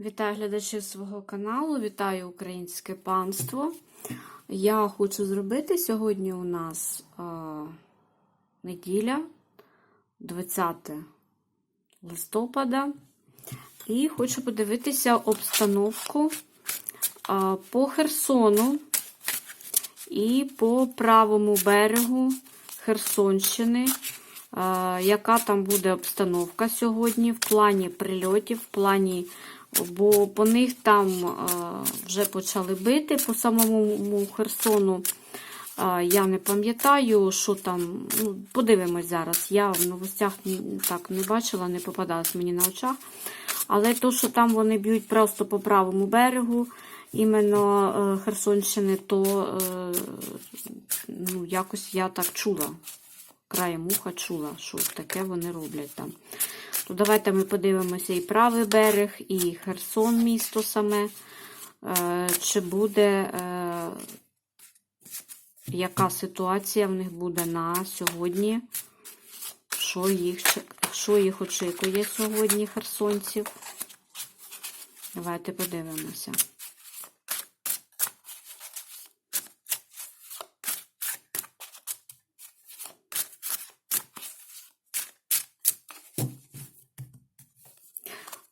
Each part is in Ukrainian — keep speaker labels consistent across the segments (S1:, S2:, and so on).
S1: Вітаю глядачів свого каналу, вітаю українське панство. Я хочу зробити сьогодні у нас а, неділя, 20 листопада, і хочу подивитися обстановку а, по Херсону і по правому берегу Херсонщини. а, Яка там буде обстановка сьогодні в плані прильотів, в плані бо по них там вже почали бити по самому Херсону. Я не пам'ятаю, що там. Ну, подивимось зараз. Я в новостях так не бачила, не попадалось мені на очах. Але то, що там вони б'ють просто по правому берегу, іменно е, Херсонщини, то е, ну, якось я так чула. Краєм уха чула, що таке вони роблять там. То давайте ми подивимося і правий берег, і Херсон, місто саме. Е, Чи буде, е, яка ситуація в них буде на сьогодні? Що їх, що їх очікує сьогодні, херсонців? Давайте подивимося.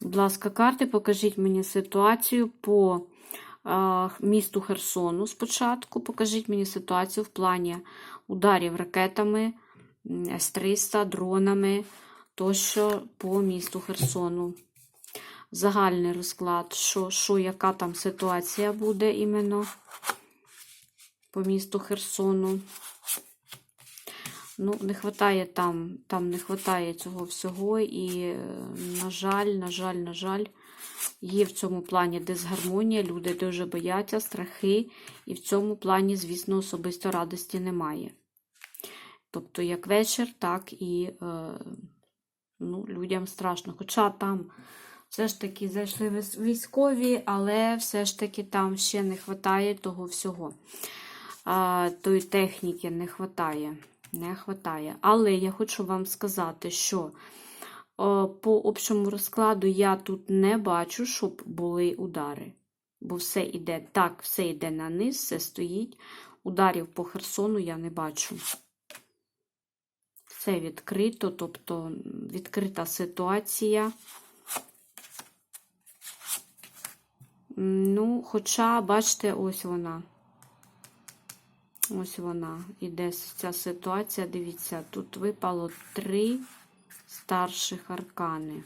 S1: Будь ласка, карти, покажіть мені ситуацію по місту Херсону спочатку. Покажіть мені ситуацію в плані ударів ракетами, С-300, дронами, тощо по місту Херсону. Загальний розклад, що, що, яка там ситуація буде іменно по місту Херсону. Ну, не вистачає там, там не вистачає цього всього. І, е, на жаль, на жаль, на жаль, є в цьому плані дисгармонія, люди дуже бояться, страхи, і в цьому плані, звісно, особисто радості немає. Тобто, як вечір, так і е, ну, людям страшно. Хоча там все ж таки зайшли військові, але все ж таки там ще не вистачає того всього. Тої техніки не вистачає не вистачає. Але я хочу вам сказати, що о, по общому розкладу я тут не бачу, щоб були удари. Бо все йде так, все йде на низ, все стоїть. Ударів по Херсону я не бачу. Все відкрито, тобто відкрита ситуація. Ну, хоча, бачите, ось вона. Ось вона іде ця ситуація. Дивіться, тут випало три старших аркани.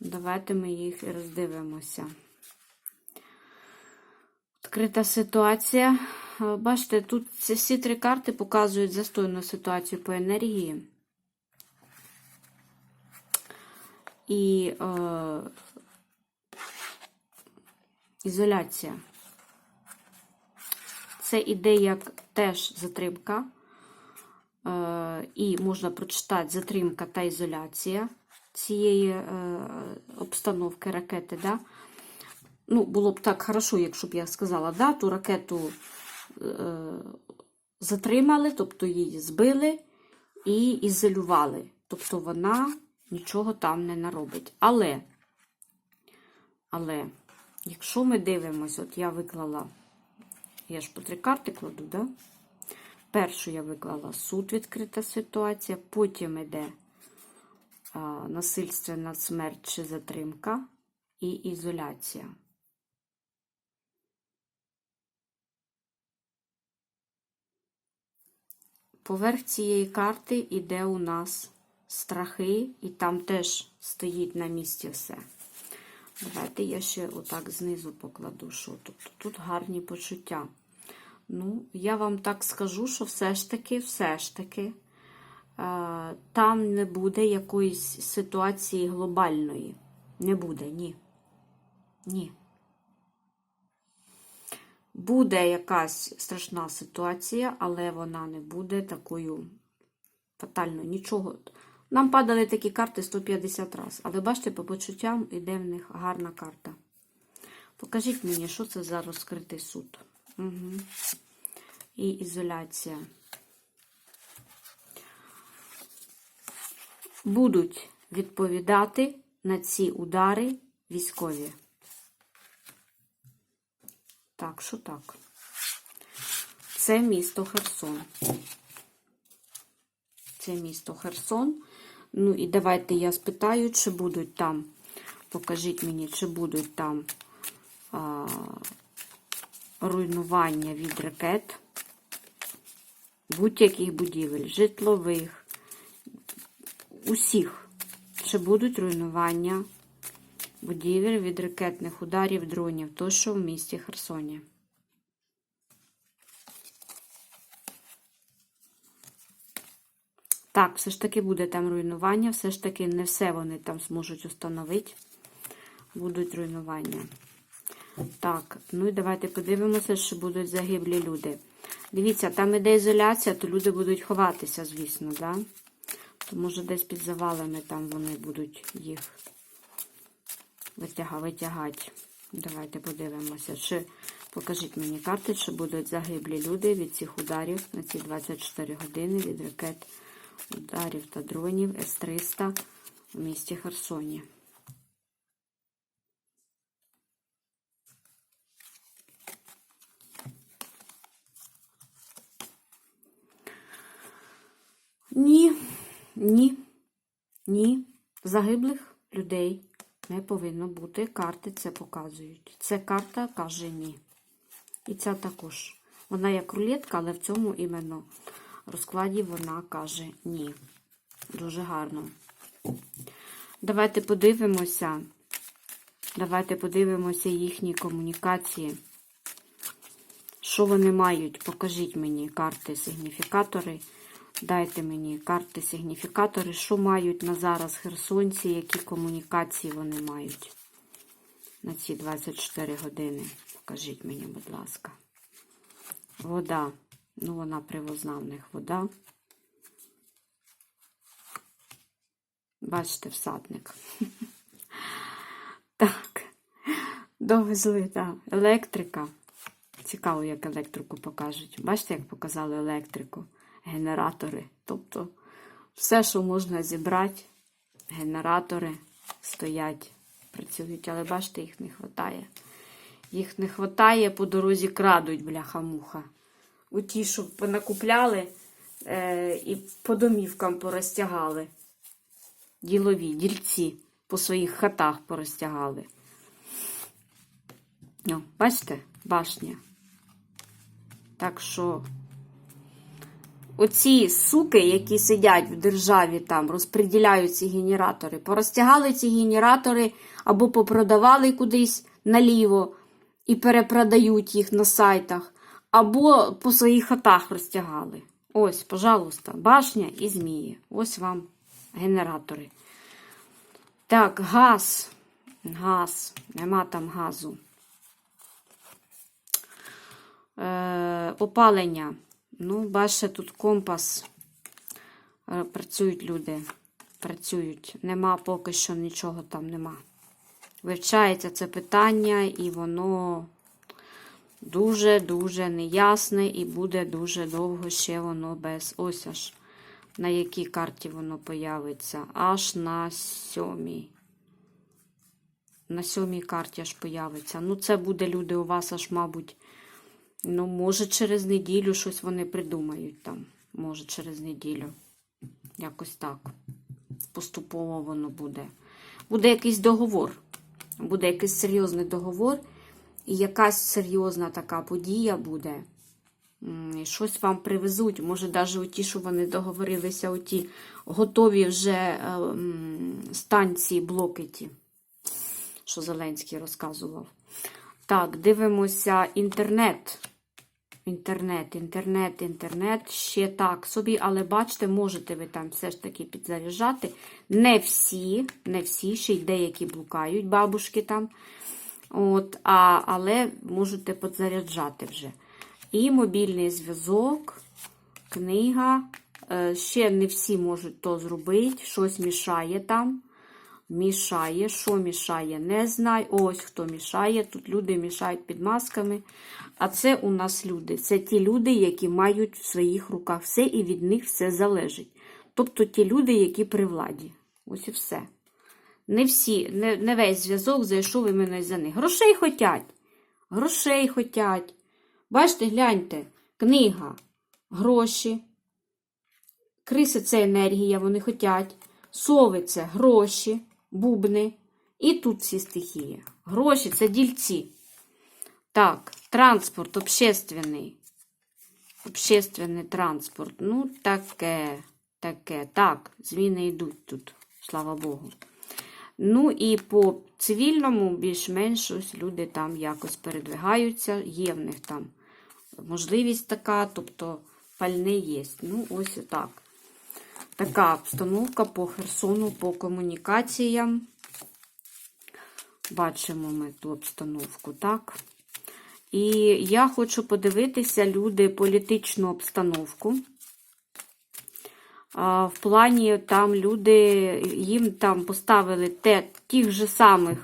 S1: Давайте ми їх роздивимося. Відкрита ситуація. Бачите, тут всі три карти показують застойну ситуацію по енергії. І е, ізоляція. Це іде як теж затримка, е, і можна прочитати затримка та ізоляція цієї е, обстановки ракети. Да? Ну, Було б так хорошо, якщо б я сказала, да, ту ракету е, затримали, тобто її збили і ізолювали. Тобто вона нічого там не наробить. Але, але, якщо ми дивимося, от я виклала. Я ж по три карти кладу, да? Першу я виклала суд, відкрита ситуація, потім йде насильственна смерть чи затримка і ізоляція. Поверх цієї карти йде у нас страхи, і там теж стоїть на місці все. Давайте я ще отак знизу покладу, що тут. Тут гарні почуття. Ну, я вам так скажу, що все ж таки, все ж таки, е, там не буде якоїсь ситуації глобальної. Не буде, ні. Ні. Буде якась страшна ситуація, але вона не буде такою фатальною. Нічого. Нам падали такі карти 150 разів. Але бачите, по почуттям йде в них гарна карта. Покажіть мені, що це за розкритий суд. Угу. І ізоляція. Будуть відповідати на ці удари військові. Так, що так? Це місто Херсон. Це місто Херсон. Ну і давайте я спитаю, чи будуть там, покажіть мені, чи будуть там а, руйнування від ракет будь-яких будівель, житлових, усіх, чи будуть руйнування будівель від ракетних ударів дронів, то що в місті Херсоні. Так, все ж таки буде там руйнування, все ж таки не все вони там зможуть встановити. Будуть руйнування. Так, ну і давайте подивимося, що будуть загиблі люди. Дивіться, там іде ізоляція, то люди будуть ховатися, звісно, да? То може десь під завалами там вони будуть їх витяга, витягати. Давайте подивимося. Чи покажіть мені карти, чи будуть загиблі люди від цих ударів на ці 24 години від ракет ударів та дронів С-300 в місті Херсоні. Ні, ні, ні. Загиблих людей не повинно бути. Карти це показують. Ця карта каже ні. І ця також. Вона як рулетка, але в цьому іменно розкладі вона каже ні. Дуже гарно. Давайте подивимося. Давайте подивимося їхні комунікації. Що вони мають? Покажіть мені карти сигніфікатори. Дайте мені карти сигніфікатори, що мають на зараз херсонці, які комунікації вони мають на ці 24 години. Покажіть мені, будь ласка. Вода. Ну, вона привозна в них вода. Бачите, всадник. Так. Довезли, так. Електрика. Цікаво, як електрику покажуть. Бачите, як показали електрику? Генератори. Тобто все, що можна зібрати, генератори стоять, працюють, але бачите, їх не вистачає. Їх не вистачає, по дорозі крадуть, бляха-муха. У ті, що понакупляли е, і по домівкам порозтягали. Ділові, дільці по своїх хатах порозтягали. Ну, бачите, башня. Так що оці суки, які сидять в державі там, розподіляють ці генератори, порозтягали ці генератори або попродавали кудись наліво і перепродають їх на сайтах, або по своїх хатах розтягали. Ось, пожалуйста, башня і змії. Ось вам генератори. Так, газ. Газ. Нема там газу. Е, опалення. Ну, бачите, тут компас. Е, Працюють люди. Працюють. Нема поки що нічого там нема. Вивчається це питання, і воно дуже-дуже неясне, і буде дуже довго ще воно без. Ось аж на якій карті воно появиться. Аж на сьомій. На сьомій карті аж появиться. Ну, це буде люди у вас аж, мабуть. Ну, може, через неділю щось вони придумають там. Може, через неділю. Якось так. Поступово воно буде. Буде якийсь договор. Буде якийсь серйозний договор. Якась серйозна така подія буде. Щось вам привезуть. Може, навіть у ті, що вони договорилися, у ті готові вже е, станції, блоки ті, що Зеленський розказував. Так, дивимося інтернет. Інтернет, інтернет, інтернет. Ще так собі, але бачите, можете ви там все ж таки підзаряджати. Не всі, не всі, ще й деякі блукають, бабушки там. От, а, Але можете підзаряджати вже. І мобільний зв'язок, книга. Е, Ще не всі можуть то зробити. Щось мішає там. Мішає. Що мішає? Не знаю. Ось хто мішає. Тут люди мішають під масками. А це у нас люди. Це ті люди, які мають в своїх руках все, і від них все залежить. Тобто ті люди, які при владі. Ось і все. Не всі, не, не весь зв'язок зайшов іменно за них. Грошей хотять. Грошей хотять. Бачите, гляньте, книга, гроші. Криси це енергія, вони хотять. Сови це гроші, бубни. І тут всі стихії. Гроші це дільці. Так, транспорт общественний. Общественний транспорт. Ну, таке, таке. Так, зміни йдуть тут, слава Богу. Ну і по цивільному більш-менш ось люди там якось передвигаються, є в них там можливість така, тобто пальне є. Ну, ось так. Така обстановка по Херсону, по комунікаціям. Бачимо ми ту обстановку, так? І я хочу подивитися, люди, політичну обстановку. В плані там люди, їм там поставили те, тих же самих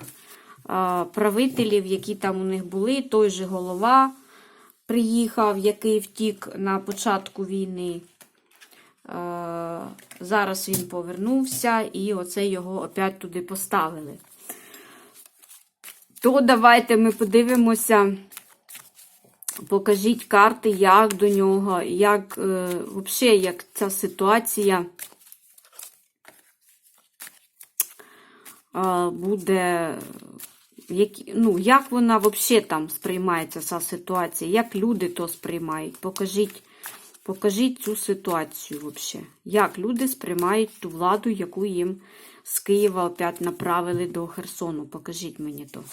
S1: правителів, які там у них були. Той же голова приїхав, який втік на початку війни. Зараз він повернувся, і оце його опять туди поставили. То давайте ми подивимося. Покажіть карти, як до нього, як е, взагалі, як ця ситуація е, буде, як, ну, як вона взагалі там сприймається, ця ситуація, як люди то сприймають. Покажіть, покажіть цю ситуацію взагалі. Як люди сприймають ту владу, яку їм з Києва опять направили до Херсону. Покажіть мені то.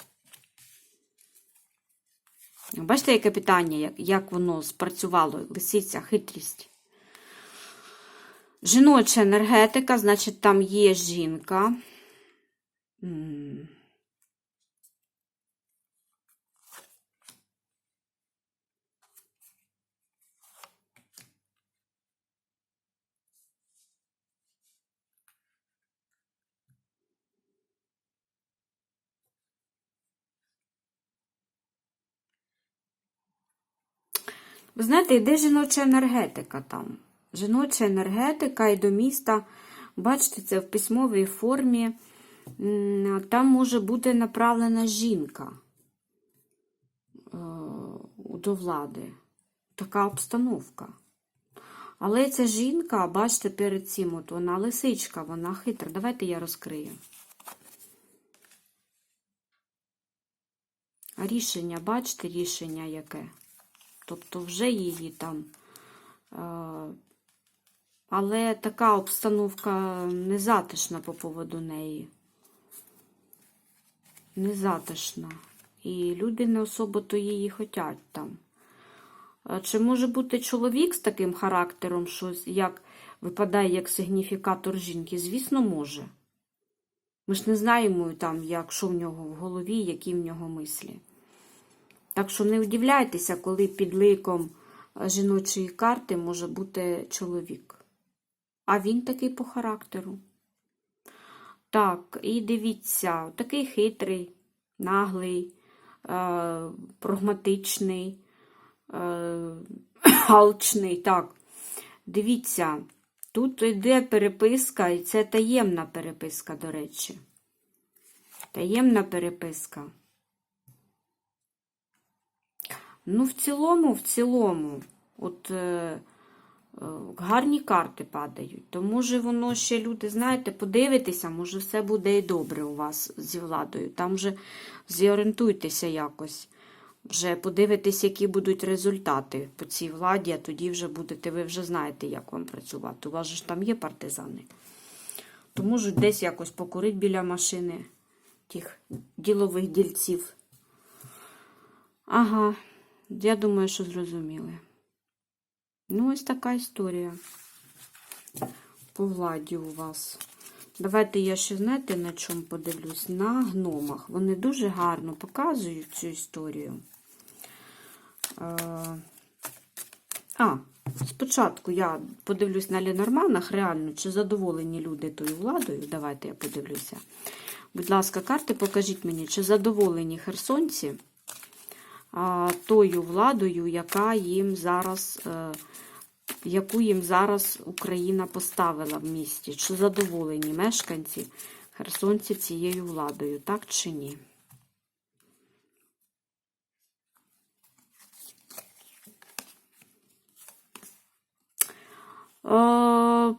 S1: Бачите, яке питання, як, як воно спрацювало, лисиця, хитрість. Жіноча енергетика, значить, там є жінка. Ви знаєте, йде жіноча енергетика там. Жіноча енергетика і до міста, бачите, це в письмовій формі. Там може бути направлена жінка е, до влади. Така обстановка. Але ця жінка, бачите, перед цим, от вона лисичка, вона хитра. Давайте я розкрию. А рішення, бачите, рішення яке? Тобто вже її там. е, Але така обстановка незатишна по поводу неї. Незатишна. І люди не особо то її хотять там. Е, Чи може бути чоловік з таким характером, що як випадає як сигніфікатор жінки? Звісно, може. Ми ж не знаємо там, як, що в нього в голові, які в нього мислі. Так що не удивляйтеся, коли під ликом е, жіночої карти може бути чоловік. А він такий по характеру. Так, і дивіться, такий хитрий, наглий, е, прагматичний, е, алчний. Так, дивіться, тут йде переписка, і це таємна переписка, до речі. Таємна переписка. Ну, в цілому, в цілому, от е, е, гарні карти падають. То може воно ще люди, знаєте, подивитися, може все буде і добре у вас зі владою. Там вже зорієнтуйтеся якось. Вже подивитесь, які будуть результати по цій владі, а тоді вже будете, ви вже знаєте, як вам працювати. У вас ж там є партизани. То можуть десь якось покурити біля машини тих ділових дільців. Ага. Я думаю, що зрозуміли. Ну, ось така історія по владі у вас. Давайте я ще, знаєте, на чому подивлюсь? На гномах. Вони дуже гарно показують цю історію. Е, А, спочатку я подивлюсь на Ленорманах, реально, чи задоволені люди тою владою. Давайте я подивлюся. Будь ласка, карти, покажіть мені, чи задоволені херсонці тою владою, яка їм зараз, е, яку їм зараз Україна поставила в місті. Чи задоволені мешканці херсонці цією владою, так чи ні?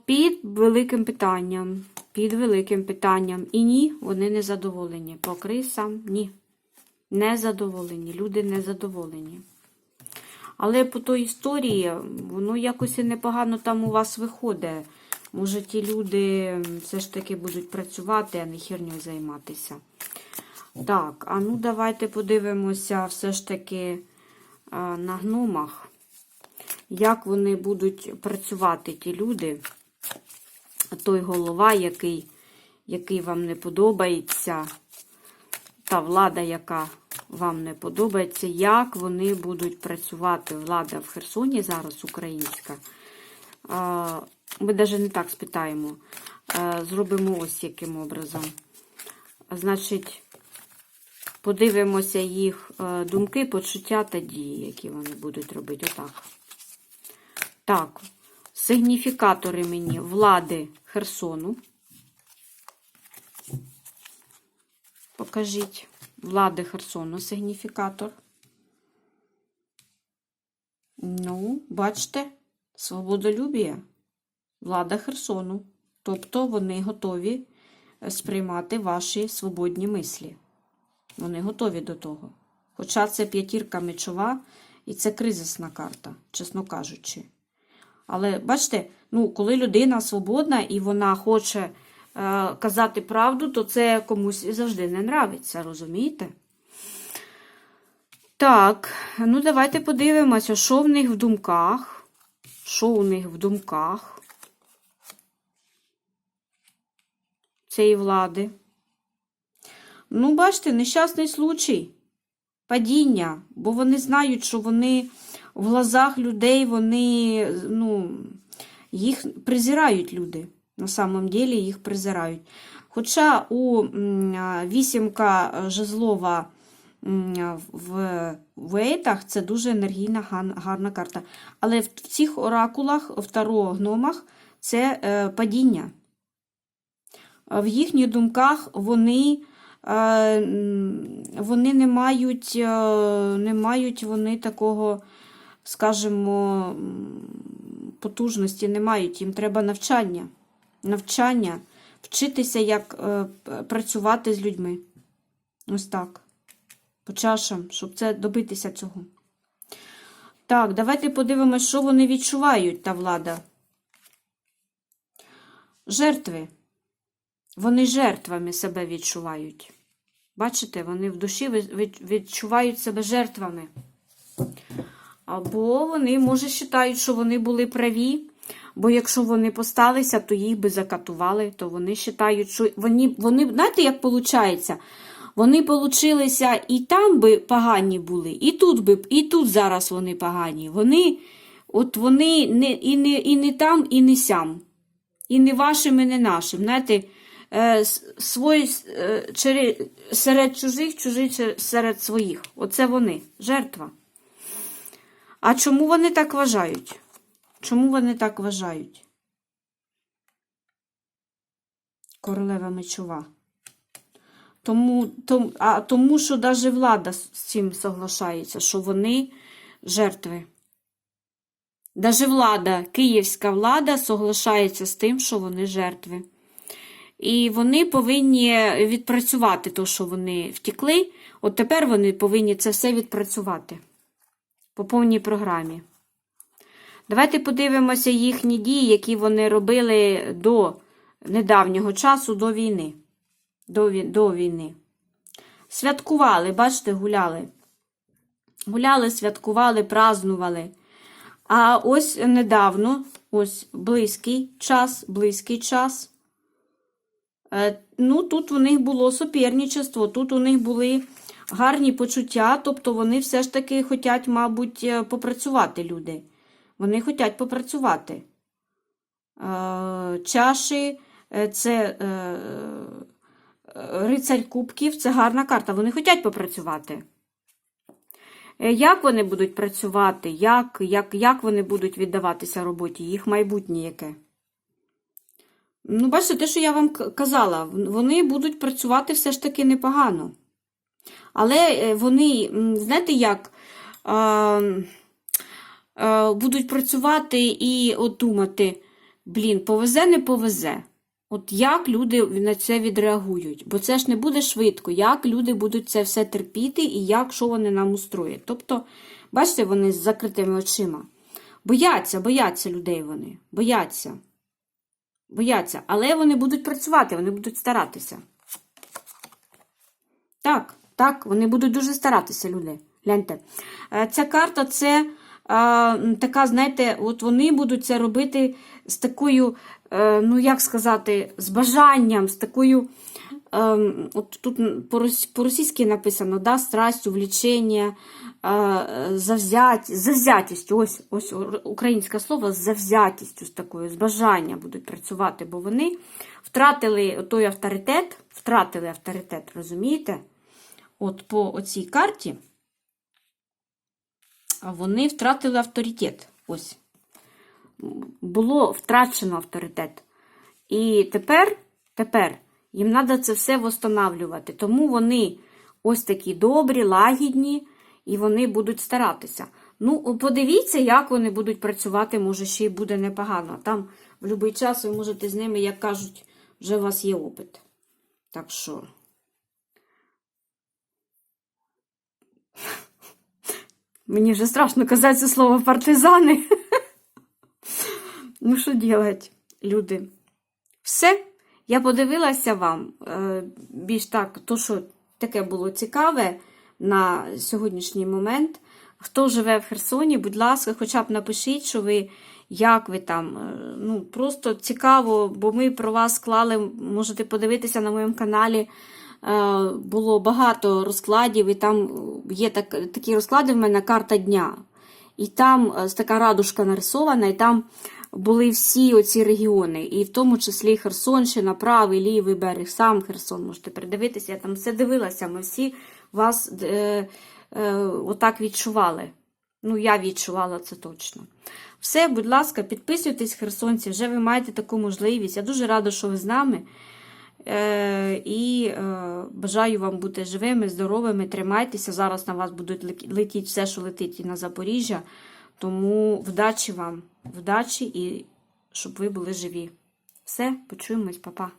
S1: Під великим питанням. Під великим питанням. І ні, вони не задоволені. По крисам ні. Не задоволені. Люди не задоволені. Але по той історії, воно якось і непогано там у вас виходить. Може, ті люди все ж таки будуть працювати, а не херню займатися. Так, а ну давайте подивимося все ж таки на гномах. Як вони будуть працювати, ті люди, той голова, який, який вам не подобається, та влада, яка вам не подобається, як вони будуть працювати. Влада в Херсоні зараз українська. Ми навіть не так спитаємо. Зробимо ось яким образом. Значить, подивимося їх е, думки, почуття та дії, які вони будуть робити. Отак. Так, сигніфікатори мені влади Херсону. Покажіть влади Херсону сигніфікатор. Ну, бачите, свободолюбія, влада Херсону. Тобто вони готові сприймати ваші свободні мислі. Вони готові до того. Хоча це п'ятірка мечова і це кризисна карта, чесно кажучи. Але бачите, ну, коли людина свободна і вона хоче е, казати правду, то це комусь завжди не нравиться, розумієте? Так, ну давайте подивимося, що в них в думках. Що у них в думках цієї влади. Ну, бачите, нещасний случай. Падіння, бо вони знають, що вони в глазах людей вони, ну, їх презирають люди. На самом деле їх презирають. Хоча у вісімка жезлова в вейтах це дуже енергійна гарна карта. Але в цих оракулах, в таро гномах, це е, падіння. В їхніх думках вони, е, вони не мають, е, не мають вони такого скажімо, потужності не мають. Їм треба навчання. Навчання, вчитися, як е, працювати з людьми. Ось так. По чашам, щоб це добитися цього. Так, давайте подивимося, що вони відчувають, та влада. Жертви. Вони жертвами себе відчувають. Бачите, вони в душі відчувають себе жертвами. Або вони, може, вважають, що вони були праві, бо якщо вони посталися, то їх би закатували, то вони вважають, що вони, вони знаєте, як виходить? Вони получилися і там би погані були, і тут би, і тут зараз вони погані. Вони, от вони не, і, не, і не там, і не сям. І не вашим, і не нашим. Знаєте, е, с- свой, е, чері- серед чужих, чужий серед своїх. Оце вони, жертва. А чому вони так вважають? Чому вони так вважають? Королева мечова. Тому, тому, а тому, що навіть влада з цим соглашається, що вони жертви. Навіть влада, київська влада соглашається з тим, що вони жертви. І вони повинні відпрацювати те, що вони втекли. От тепер вони повинні це все відпрацювати по повній програмі. Давайте подивимося їхні дії, які вони робили до недавнього часу, до війни. До, до війни. Святкували, бачите, гуляли. Гуляли, святкували, празнували. А ось недавно, ось близький час, близький час. Е, Ну, тут у них було суперничество, тут у них були гарні почуття, тобто вони все ж таки хочуть, мабуть, е, попрацювати люди. Вони хочуть попрацювати. Е, Чаші, е, це е, рицарь кубків, це гарна карта. Вони хочуть попрацювати. Як вони будуть працювати? Як, як, як вони будуть віддаватися роботі? Їх майбутнє яке? Ну, бачите, те, що я вам казала, вони будуть працювати все ж таки непогано. Але вони, знаєте як, а, будуть працювати і от думати, блін, повезе, не повезе. От як люди на це відреагують? Бо це ж не буде швидко, як люди будуть це все терпіти і як що вони нам устроять. Тобто, бачите, вони з закритими очима. Бояться, бояться людей вони, бояться. Бояться, але вони будуть працювати, вони будуть старатися. Так, так, вони будуть дуже старатися, люди. Гляньте. Е, Ця карта це е, така, знаєте, от вони будуть це робити з такою, е, ну як сказати, з бажанням, з такою. ем, От тут по-рос- по-російськи написано, да, страстю, влічення, е, завзять, завзятістю. Ось, ось українське слово з завзятістю, з такою, з бажанням будуть працювати, бо вони втратили той авторитет, втратили авторитет, розумієте? От по оцій карті а вони втратили авторитет. Ось. Було втрачено авторитет. І тепер, тепер їм треба це все восстанавлювати. Тому вони ось такі добрі, лагідні, і вони будуть старатися. Ну, подивіться, як вони будуть працювати, може, ще й буде непогано. Там в будь-який час ви можете з ними, як кажуть, вже у вас є опит. Так що. Мені вже страшно казати це слово партизани. Ну, що делать, люди? Все. Я подивилася вам е, більш так, то, що таке було цікаве на сьогоднішній момент. Хто живе в Херсоні, будь ласка, хоча б напишіть, що ви, як ви там. Е, Ну, просто цікаво, бо ми про вас склали, можете подивитися на моєму каналі. Е, Було багато розкладів, і там є так, такі розклади в мене карта дня. І там е, така радужка нарисована, і там були всі оці регіони, і в тому числі Херсонщина, правий, лівий берег, сам Херсон, можете передивитися. Я там все дивилася, ми всі вас е, е, отак відчували. Ну, я відчувала це точно. Все, будь ласка, підписуйтесь, херсонці, вже ви маєте таку можливість. Я дуже рада, що ви з нами. Е, і е, бажаю вам бути живими, здоровими, тримайтеся. Зараз на вас будуть летіти все, що летить і на Запоріжжя. Тому вдачі вам, вдачі і щоб ви були живі. Все, почуємось, па-па.